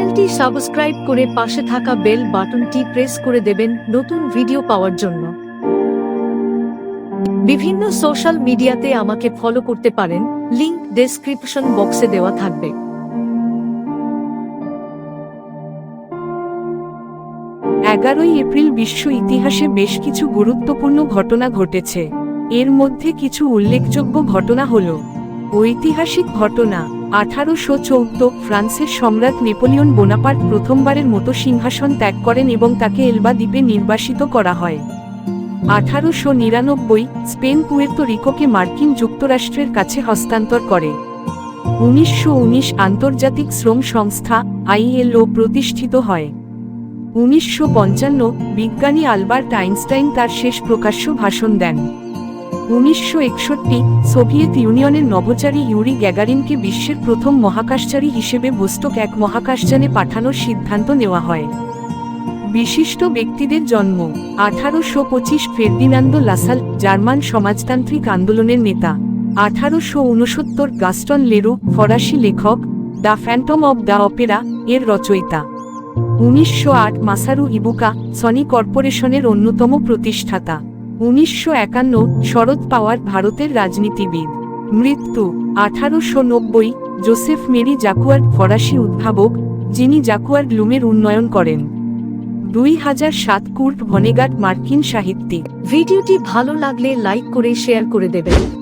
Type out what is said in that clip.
চ্যানেলটি সাবস্ক্রাইব করে পাশে থাকা বেল বাটনটি প্রেস করে দেবেন নতুন ভিডিও পাওয়ার জন্য। বিভিন্ন সোশ্যাল মিডিয়াতে আমাকে ফলো করতে পারেন, লিংক ডেসক্রিপশন বক্সে দেওয়া থাকবে। এগারোই এপ্রিল বিশ্ব ইতিহাসে বেশ কিছু গুরুত্বপূর্ণ ঘটনা ঘটেছে। এর মধ্যে কিছু উল্লেখযোগ্য ঘটনা হল, ঐতিহাসিক ঘটনা। আঠারোশো চৌদ্দ ফ্রান্সের সম্রাট নেপোলিয়ন বোনাপার্ট প্রথমবারের মতো সিংহাসন ত্যাগ করেন এবং তাকে এলবা দ্বীপে নির্বাসিত করা হয়। আঠারোশো নিরানব্বই স্পেন পুয়ের্তো রিকোকে মার্কিন যুক্তরাষ্ট্রের কাছে হস্তান্তর করে। উনিশশো উনিশ আন্তর্জাতিক শ্রম সংস্থা আইএলও প্রতিষ্ঠিত হয়। উনিশশো পঞ্চান্ন বিজ্ঞানী আলবার্ট আইনস্টাইন তার শেষ প্রকাশ্য ভাষণ দেন। উনিশশো একষট্টি সোভিয়েত ইউনিয়নের নভোচারী ইউরি গ্যাগারিনকে বিশ্বের প্রথম মহাকাশচারী হিসেবে বস্তক এক মহাকাশযানে পাঠানোর সিদ্ধান্ত নেওয়া হয়। বিশিষ্ট ব্যক্তিদের জন্ম, আঠারোশো পঁচিশ ফের্দিনান্দো লাসাল, জার্মান সমাজতান্ত্রিক আন্দোলনের নেতা। আঠারোশো উনসত্তর গাস্টন লেরো, ফরাসি লেখক, the phantom of the opera এর রচয়িতা। উনিশশো আট মাসারু ইবুকা, সনি কর্পোরেশনের অন্যতম প্রতিষ্ঠাতা। উনিশশো একান্ন শরদ পাওয়ার ভারতের রাজনীতিবিদ। মৃত্যু, আঠারোশো নব্বই, জোসেফ মেরি জাকুয়ার ফরাসি উদ্ভাবক, যিনি জাকুয়ার লুমের উন্নয়ন করেন। দুই হাজার সাত কুর্ট ভনেগাট মার্কিন সাহিত্যিক। ভিডিওটি ভালো লাগলে লাইক করে শেয়ার করে দেবেন।